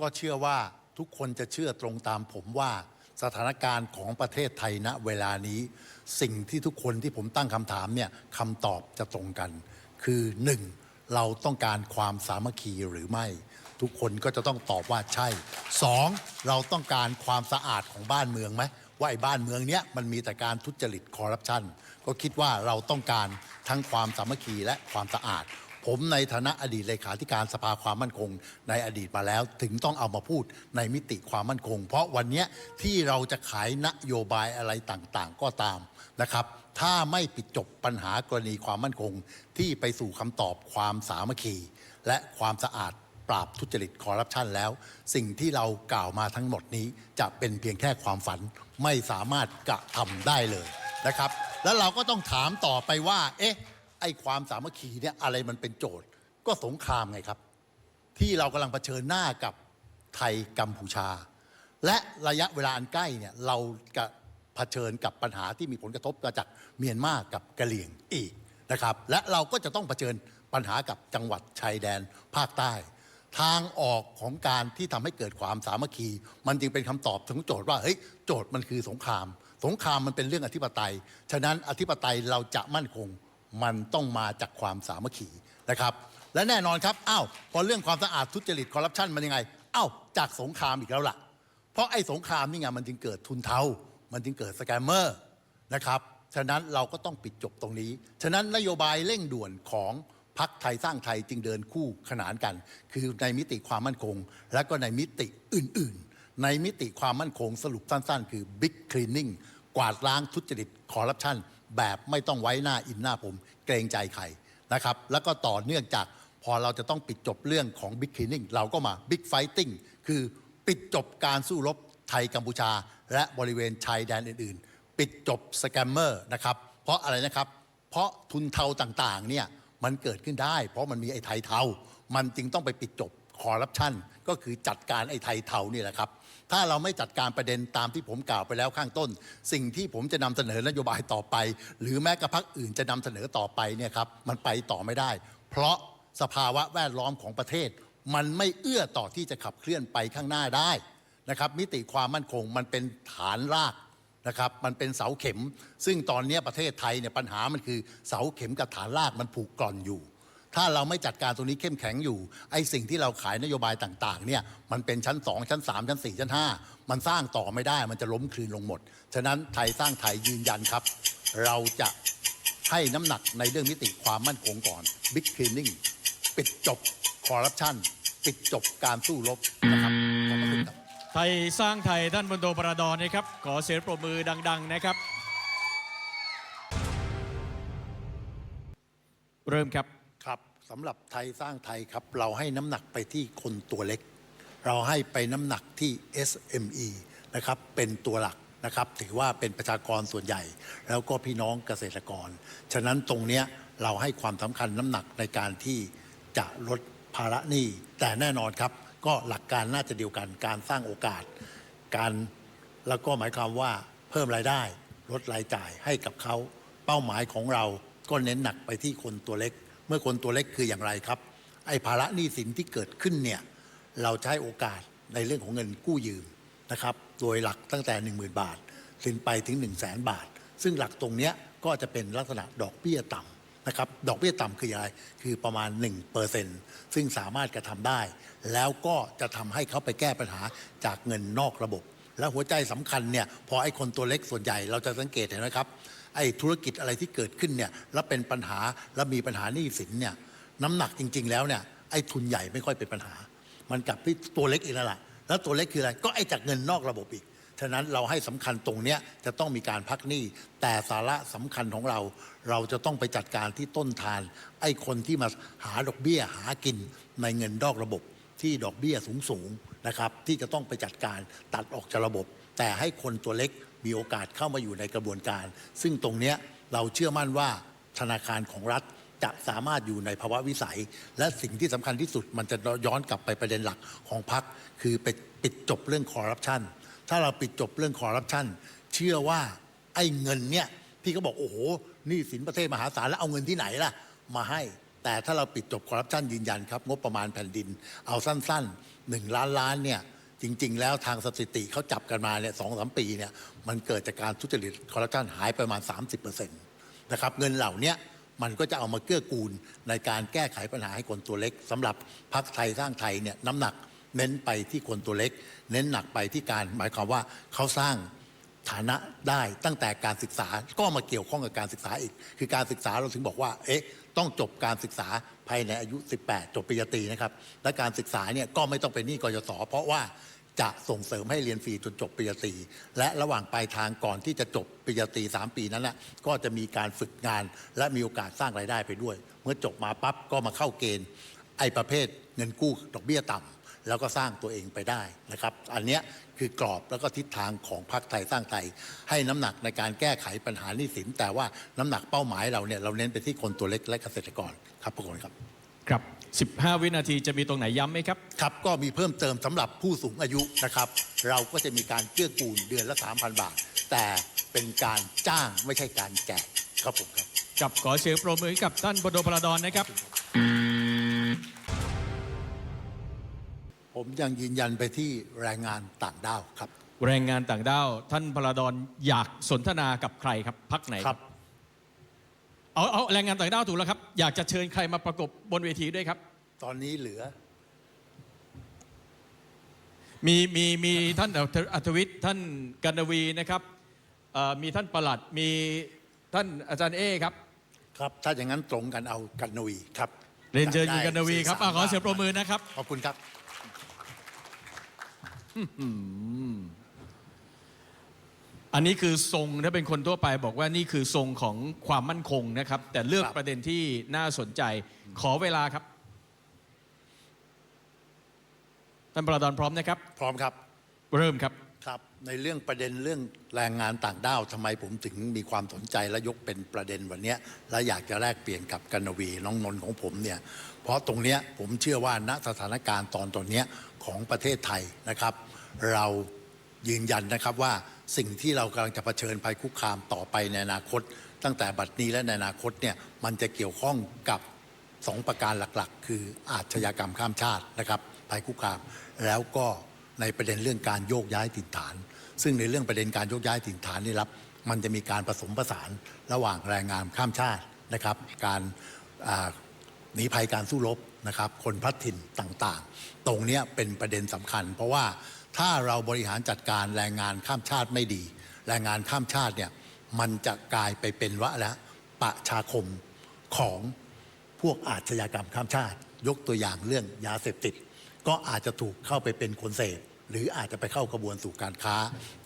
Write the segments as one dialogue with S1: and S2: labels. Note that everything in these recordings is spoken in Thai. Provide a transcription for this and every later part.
S1: ก็เชื่อว่าทุกคนจะเชื่อตรงตามผมว่าสถานการณ์ของประเทศไทยณเวลานี้ สิ่งที่ทุกคนที่ผมตั้งคำถามเนี่ยคำตอบจะตรงกัน คือหนึ่งเราต้องการความสามัคคีหรือไม่ ทุกคนก็จะต้องตอบว่าใช่สองเราต้องการความสะอาดของบ้านเมืองไหมว่าไอ้บ้านเมืองเนี้ยมันมีแต่การทุจริตคอร์รัปชันก็คิดว่าเราต้องการทั้งความสามัคคีและความสะอาด ผมในฐานะอดีตเลขาธิการสภาความมั่นคง ในอดีตมาแล้วถึงต้องเอามาพูดในมิติความมั่นคง เพราะวันนี้ที่เราจะขายนโยบายอะไรต่างๆ ก็ตามนะครับ ถ้าไม่ปิดจบปัญหากรณีความมั่นคง ที่ไปสู่คำตอบความสามัคคี และความสะอาดปราบทุจริตคอร์รัปชันแล้ว สิ่งที่เรากล่าวมาทั้งหมดนี้จะเป็นเพียงแค่ความฝันไม่สามารถกระทำได้เลยนะครับ แล้วเราก็ต้องถามต่อไปว่า เอ๊ะ ไอ้ความสามัคคีเนี่ยอะไรมันเป็นโจทย์ก็สงครามไงครับ ที่เรากำลังเผชิญหน้ากับไทยกัมพูชา และระยะเวลาอันใกล้เนี่ยเราจะเผชิญกับปัญหาที่มีผลกระทบมาจากเมียนมากับกะเหรี่ยงอีกนะครับ และเราก็จะต้องเผชิญปัญหากับจังหวัดชายแดนภาคใต้ ทางออกของการที่ทำให้เกิดความสามัคคี มันจึงเป็นคำตอบถึงโจทย์ว่าเฮ้ยโจทย์มันคือสงคราม สงครามมันเป็นเรื่องอธิปไตย ฉะนั้นอธิปไตยเราจะมั่นคง มันต้องมาจากความสามัคคีนะครับ และแน่นอนครับอ้าวพอเรื่องความสะอาดทุจริตคอร์รัปชันมันยังไงอ้าวจากสงครามอีกแล้วล่ะ เพราะไอ้สงครามนี่ไงมันจึงเกิดทุนเทา มันจึงเกิดสแกมเมอร์นะครับฉะนั้นเราก็ต้องปิดจบตรงนี้ ฉะนั้นนโยบายเร่งด่วนของพรรคไทยสร้างไทยจึงเดินคู่ขนานกัน คือในมิติความมั่นคง และก็ในมิติอื่น ๆ ในมิติความมั่นคงสรุปสั้น ๆ คือ Big Cleaning กวาดล้างทุจริตคอร์รัปชัน แบบไม่ต้องไว้หน้าอินหน้าผม เกรงใจใครนะครับ แล้วก็ต่อเนื่องจากพอเราจะต้องปิดจบเรื่องของ Big Cleaning เราก็มา Big Fighting คือปิดจบการสู้รบไทยกัมพูชา และบริเวณชายแดนอื่น ๆ ปิดจบสแกมเมอร์นะครับ เพราะอะไรนะครับ เพราะทุนเทาต่างๆเนี่ยมันเกิดขึ้นได้ เพราะมันมีไอ้ไทยเทา มันจึงต้องไปปิดจบ คอร์รัปชันก็คือจัดการไอ้ไทยเทานี่แหละครับ ถ้าเราไม่จัดการประเด็นตามที่ผมกล่าวไปแล้วข้างต้น สิ่งที่ผมจะนำเสนอนโยบายต่อไป หรือแม้กระพักอื่นจะนำเสนอต่อไปเนี่ยครับมันไปต่อไม่ได้ เพราะสภาวะแวดล้อมของประเทศ มันไม่เอื้อต่อที่จะขับเคลื่อนไปข้างหน้าได้นะครับมิติความมั่นคงมันเป็นฐานรากนะครับมันเป็นเสาเข็ม ซึ่งตอนนี้ประเทศไทยเนี่ยปัญหามันคือเสาเข็มกับฐานรากมันผูกกร่อนอยู่ ถ้าเราไม่จัดการตรงนี้เข้มแข็งอยู่ ไอ้สิ่งที่เราขายนโยบายต่างๆเนี่ยมันเป็นชั้น 2 ชั้น 3 ชั้น 4 ชั้น 5 มันสร้างต่อไม่ได้มันจะล้มคลืนลงหมด ฉะนั้นไทยสร้างไทยยืนยันครับ เราจะให้น้ำหนักในเรื่องมิติความมั่นคงก่อน Big Cleaning ปิดจบคอร์รัปชันปิดจบการสู้รบนะครับขอบคุณครับ
S2: ไทยสร้างไทยท่านบนโตปราดอนนะครับ ขอเสียงปรบมือดัง ๆ นะครับ เริ่มครับ
S1: ครับสำหรับไทยสร้างไทยครับ เราให้น้ำหนักไปที่คนตัวเล็ก เราให้ไปน้ำหนักที่ SME นะครับเป็นตัวหลักนะครับถือว่าเป็นประชากรส่วนใหญ่ แล้วก็พี่น้องเกษตรกร ฉะนั้นตรงเนี้ยเราให้ความสำคัญน้ำหนักในการที่จะลดภาระหนี้แต่แน่นอนครับ ก็หลักการน่าจะเดียวกันการสร้างโอกาส การแล้วก็หมายความว่าเพิ่มรายได้ ลดรายจ่ายให้กับเขาเป้าหมายของเราก็เน้นหนักไปที่คนตัวเล็ก เมื่อคนตัวเล็กคืออย่างไรครับ ไอ้ภาระหนี้สินที่เกิดขึ้นเนี่ยเราใช้โอกาสในเรื่องของเงินกู้ยืมนะครับโดยหลักตั้งแต่ 10,000 บาทขึ้นไปถึง 1 0 0 0 0แบาท ซึ่งหลักตรงเนี้ยก็จะเป็นลักษณะดอกเบี้ยต่ำนะครับดอกเบี้ยต่ำคืออะไรคือประมาณ 1%ซึ่งสามารถกระทำได้ แล้วก็จะทำให้เขาไปแก้ปัญหาจากเงินนอกระบบ แล้วหัวใจสำคัญเนี่ยพอไอ้คนตัวเล็กส่วนใหญ่เราจะสังเกตเห็นไหมครับ ไอ้ธุรกิจอะไรที่เกิดขึ้นเนี่ยแล้วเป็นปัญหาแล้วมีปัญหาหนี้สินเนี่ยน้ำหนักจริง ๆ แล้วเนี่ยไอ้ทุนใหญ่ไม่ค่อยเป็นปัญหา มันกลับที่ตัวเล็กอีกแล้วล่ะแล้วตัวเล็กคืออะไรก็ไอ้จากเงินนอกระบบอีกฉะนั้นเราให้สำคัญตรงเนี้ยจะต้องมีการพักหนี้ แต่สาระสำคัญของเรา เราจะต้องไปจัดการที่ต้นทาน ไอ้คนที่มาหาดอกเบี้ยหากินในเงินนอกระบบที่ดอกเบี้ยสูงๆนะครับที่จะต้องไปจัดการตัดออกจากระบบ แต่ให้คนตัวเล็กมีโอกาสเข้ามาอยู่ในกระบวนการ ซึ่งตรงเนี้ยเราเชื่อมั่นว่าธนาคารของรัฐจะสามารถอยู่ในภาวะวิสัย และสิ่งที่สำคัญที่สุดมันจะย้อนกลับไปประเด็นหลักของพรรคคือไปปิดจบเรื่องคอร์รัปชันถ้าเราปิดจบเรื่องคอร์รัปชันเชื่อว่าไอ้เงินเนี่ยที่เขาบอกโอ้โหหนี่สินประเทศมหาศาลแล้วเอาเงินที่ไหนล่ะ มาให้ แต่ถ้าเราปิดจบคอร์รัปชันยืนยันครับ งบประมาณแผ่นดิน เอาสั้นๆหนึ่งล้านล้านเนี่ย จริง ๆ แล้วทางสถิติเขาจับกันมาเนี่ยสองสามปีเนี่ยมันเกิดจากการทุจริตคอร์รัปชันหายประมาณ 30%นะครับเงินเหล่านี้มันก็จะเอามาเกื้อกูลในการแก้ไขปัญหาให้คนตัวเล็กสำหรับพรรคไทยสร้างไทยเนี่ยน้ำหนักเน้นไปที่คนตัวเล็ก เน้นหนักไปที่การหมายความว่าเขาสร้าง ฐานะได้ตั้งแต่การศึกษาก็มาเกี่ยวข้องกับการศึกษาอีก คือการศึกษาเราถึงบอกว่า เอ๊ะ ต้องจบการศึกษาภายในอายุ 18 จบปริญญาตรีนะครับ และการศึกษาเนี่ยก็ไม่ต้องเป็นหนี้กยศเพราะว่าจะส่งเสริมให้เรียนฟรีจนจบปริญญาตรี และระหว่างปลายทางก่อนที่จะจบปริญญาตรี 3 ปีนั้นนะก็จะมีการฝึกงาน และมีโอกาสสร้างรายได้ไปด้วย เมื่อจบมาปั๊บก็มาเข้าเกณฑ์ ไอ้ประเภทเงินกู้ดอกเบี้ยต่ำแล้วก็สร้างตัวเองไปได้นะครับ อันเนี้ย คือกรอบแล้วก็ทิศทางของพรรคไทยสร้างไทย ให้น้ำหนักในการแก้ไขปัญหาหนี้สิน แต่ว่าน้ำหนักเป้าหมายเราเนี่ยเราเน้นไปที่คนตัวเล็กและเกษตรกรครับทุกคนครับ
S2: ครับ 15 วินาทีจะมีตรงไหนย้ำไหมครับ
S1: ครับก็มีเพิ่มเติมสำหรับผู้สูงอายุนะครับ เราก็จะมีการเกื้อกูลเดือนละ 3,000 บาท แต่เป็นการจ้างไม่ใช่การแจกครับผมครับ
S2: กับขอเสียงปรบมือให้กับท่านบดพระดอนนะครับ
S1: ผมยังยืนยันไปที่แรงงานต่างด้าวครับ
S2: แรงงานต่างด้าว ท่านพระดอนอยากสนทนากับใครครับพักไหน
S1: ครับ
S2: เอาเอาแรงงานต่างด้าวถูกแล้วครับ อยากจะเชิญใครมาประกบบนเวทีด้วยครับ
S1: ตอนนี้เหลือ
S2: มีมีมีท่านอัธวิทย์ท่านกันนวีนะครับเอ่อมีท่านประหลัดมีท่านอาจารย์เอครับ
S1: ครับ ถ้าอย่างนั้นตรงกันเอากันนวีครับ
S2: เรียนเชิญคุณ
S1: ได้
S2: กันนวีครับอะขอเสียงปรบมือนะครับ
S1: ขอบคุณครับ
S2: อันนี้คือทรงถ้าเป็นคนทั่วไปบอกว่านี่คือทรงของความมั่นคงนะครับ แต่เลือก
S1: ครับ
S2: ประเด็นที่น่าสนใจ ขอเวลาครับท่านประดอนพร้อมนะครับ
S1: พร้อมครับ
S2: เริ่มครับ
S1: ครับในเรื่องประเด็นเรื่องแรงงานต่างด้าวทำไมผมถึงมีความสนใจและยกเป็นประเด็นวันเนี้ยและอยากจะแลกเปลี่ยนกับกันนวีน้องนนท์ของผมเนี่ยเพราะตรงเนี้ยผมเชื่อว่าณสถานการณ์ตอนตอนเนี้ยของประเทศไทยนะครับ เรายืนยันนะครับว่าสิ่งที่เรากำลังจะเผชิญภัยคุกคามต่อไปในอนาคต ตั้งแต่บัดนี้และในอนาคตเนี่ยมันจะเกี่ยวข้องกับสองประการหลักๆ คืออาชญากรรมข้ามชาตินะครับภัยคุกคาม แล้วก็ในประเด็นเรื่องการโยกย้ายถิ่นฐาน ซึ่งในเรื่องประเด็นการโยกย้ายถิ่นฐานนี่รับมันจะมีการผสมผสานระหว่างแรงงานข้ามชาตินะครับ การหนีภัยการสู้รบนะครับ คนพัดถิ่นต่างๆ ตรงนี้เป็นประเด็นสำคัญ เพราะว่า ถ้าเราบริหารจัดการแรงงานข้ามชาติไม่ดี แรงงานข้ามชาติเนี่ยมันจะกลายไปเป็นวะแล้วประชาคมของพวกอาชญากรรมข้ามชาติ ยกตัวอย่างเรื่องยาเสพติด ก็อาจจะถูกเข้าไปเป็นคนเสพหรืออาจจะไปเข้ากระบวนสู่การค้า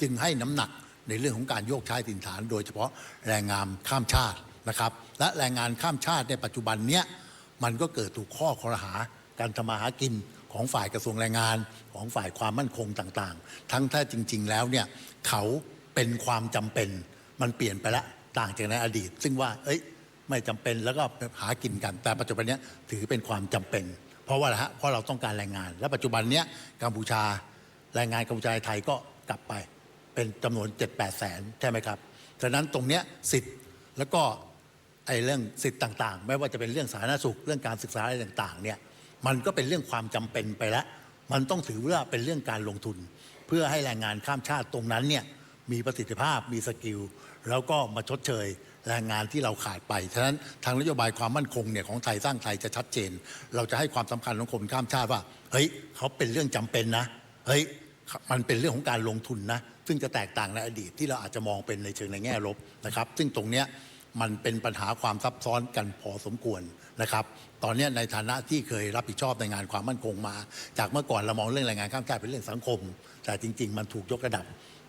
S1: จึงให้น้ำหนักในเรื่องของการโยกย้ายถิ่นฐาน โดยเฉพาะแรงงานข้ามชาตินะครับ และแรงงานข้ามชาติในปัจจุบันเนี้ยมันก็เกิดถูกข้อคอรหาการทำมาหากิน ของฝ่ายกระทรวงแรงงาน ของฝ่ายความมั่นคงต่างๆ ทั้งถ้าจริง ๆ แล้วเนี่ยเขาเป็นความจำเป็นมันเปลี่ยนไปล้วต่างจากในอดีต ซึ่งว่า เอ้ย ไม่จำเป็นแล้วก็หากินกัน แต่ปัจจุบันนี้ถือเป็นความจำเป็น เพราะว่าอะไรฮะเพราะเราต้องการแรงงาน และปัจจุบันเนี้ยกัมพูชาแรงงานกัมพูชาไทยก็กลับไปเป็นจำนวน 7 8แสนใช่ไหมครับฉะนั้นตรงเนี้ยสิทธิ์แล้วก็ไอ้เรื่องสิทธิ์ต่างๆ ไม่ว่าจะเป็นเรื่องสาธารณสุขเรื่องการศึกษาอะไรต่างๆเนี่ย มันก็เป็นเรื่องความจำเป็นไปแล้ว มันต้องถือว่าเป็นเรื่องการลงทุน เพื่อให้แรงงานข้ามชาติตรงนั้นเนี่ยมีประสิทธิภาพมีสกิล แล้วก็มาชดเชยแรงงานที่เราขาดไป ฉะนั้นทางนโยบายความมั่นคงเนี่ยของไทยสร้างไทยจะชัดเจน เราจะให้ความสำคัญของคนข้ามชาติว่า เฮ้ยเขาเป็นเรื่องจำเป็นนะ เฮ้ยมันเป็นเรื่องของการลงทุนนะ ซึ่งจะแตกต่างในอดีตที่เราอาจจะมองเป็นในเชิงในแง่ลบนะครับ ซึ่งตรงเนี้ย มันเป็นปัญหาความซับซ้อนกันพอสมควรนะครับ ตอนนี้ในฐานะที่เคยรับผิดชอบในงานความมั่นคงมา จากเมื่อก่อนเรามองเรื่องแรงงานข้ามชาติเป็นเรื่องสังคม แต่จริง ๆ มันถูกยกระดับ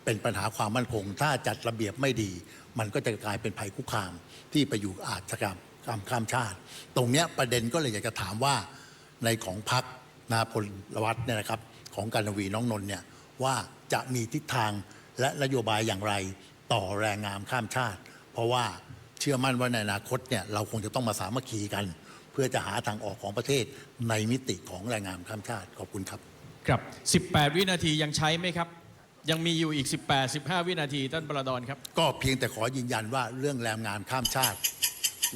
S1: เป็นปัญหาความมั่นคง ถ้าจัดระเบียบไม่ดี มันก็จะกลายเป็นภัยคุกคามที่ไปอยู่อาชญากรรมข้ามข้ามชาติ ตรงนี้ประเด็นก็เลยอยากจะถามว่าในของพักนาพลวัตเนี่ยนะครับ ของการวีน้องนนท์เนี่ยว่าจะมีทิศทางและนโยบายอย่างไรต่อแรงงานข้ามชาติ เพราะว่า เชื่อมั่นว่าในอนาคตเนี่ยเราคงจะต้องมาสามัคคีกัน เพื่อจะหาทางออกของประเทศในมิติของแรงงานข้ามชาติขอบคุณครับ
S2: ครับ 18 วินาทียังใช้ไหมครับ ยังมีอยู่อีก 18 15 วินาทีท่านประดอนครับ
S1: ก็เพียงแต่ขอยืนยันว่าเรื่องแรงงานข้ามชาติ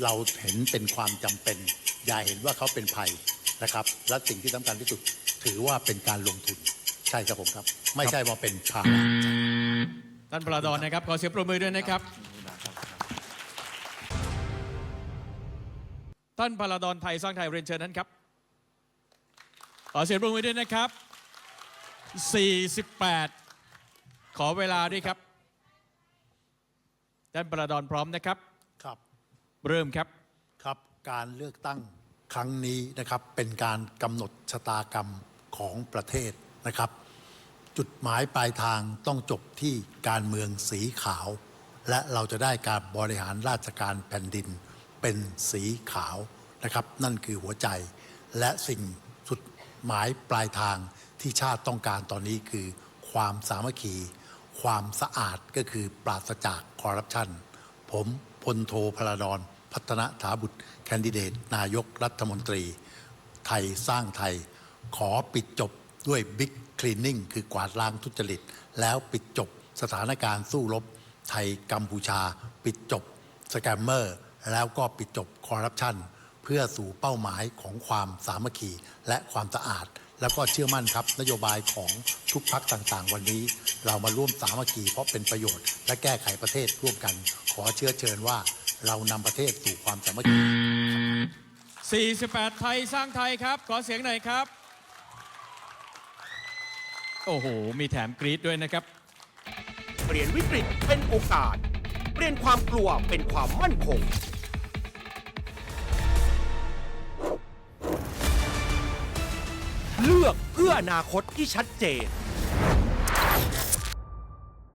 S1: เราเห็นเป็นความจำเป็น อย่าเห็นว่าเขาเป็นภัยนะครับ และสิ่งที่สำคัญที่สุดถือว่าเป็นการลงทุนใช่ครับผมครับ ไม่ใช่ว่าเป็นภาระ
S2: ท่านพลาดอนนะครับขอเสียงปรบมือด้วยนะครับ ท่านพลาดอนไทยสร้างไทยเรียนเชิญนั้นครับ ขอเสียงปรบมือด้วยนะครับ 48 ขอเวลาด้วยครับ ท่านพลาดอนพร้อมนะครับ
S1: ครับ
S2: เริ่มครับ
S1: ครับการเลือกตั้งครั้งนี้นะครับเป็นการกำหนดชะตากรรมของประเทศนะครับ จุดหมายปลายทางต้องจบที่การเมืองสีขาว และเราจะได้การบริหารราชการแผ่นดิน เป็นสีขาวนะครับ นั่นคือหัวใจและสิ่งสุดหมายปลายทางที่ชาติต้องการตอนนี้คือ ความสามัคคี ความสะอาดก็คือปราศจากคอร์รัปชัน ผมพลโทพลาดอนพัฒนาถาบุตร แคนดิเดต นายกรัฐมนตรี ไทยสร้างไทย ขอปิดจบด้วยบิ๊กคลีนนิ่งคือกวาดล้างทุจริต แล้วปิดจบสถานการณ์สู้รบไทยกัมพูชา ปิดจบสแกมเมอร์ แล้วก็ปิดจบคอร์รัปชันเพื่อสู่เป้าหมายของความสามัคคีและความสะอาด แล้วก็เชื่อมั่นครับ นโยบายของทุกพักต่างๆ วันนี้ เรามาร่วมสามัคคีเพราะเป็นประโยชน์ และแก้ไขประเทศร่วมกัน ขอเชื้อเชิญว่าเรานำประเทศสู่ความสามัคคี
S2: 48 ไทยสร้างไทยครับ ขอเสียงหน่อยครับ โอ้โห มีแถมกรี๊ดด้วยนะครับ
S3: เปลี่ยนวิกฤตเป็นโอกาส เปลี่ยนความกลัวเป็นความมั่นคง เลือกเพื่ออนาคตที่ชัดเจน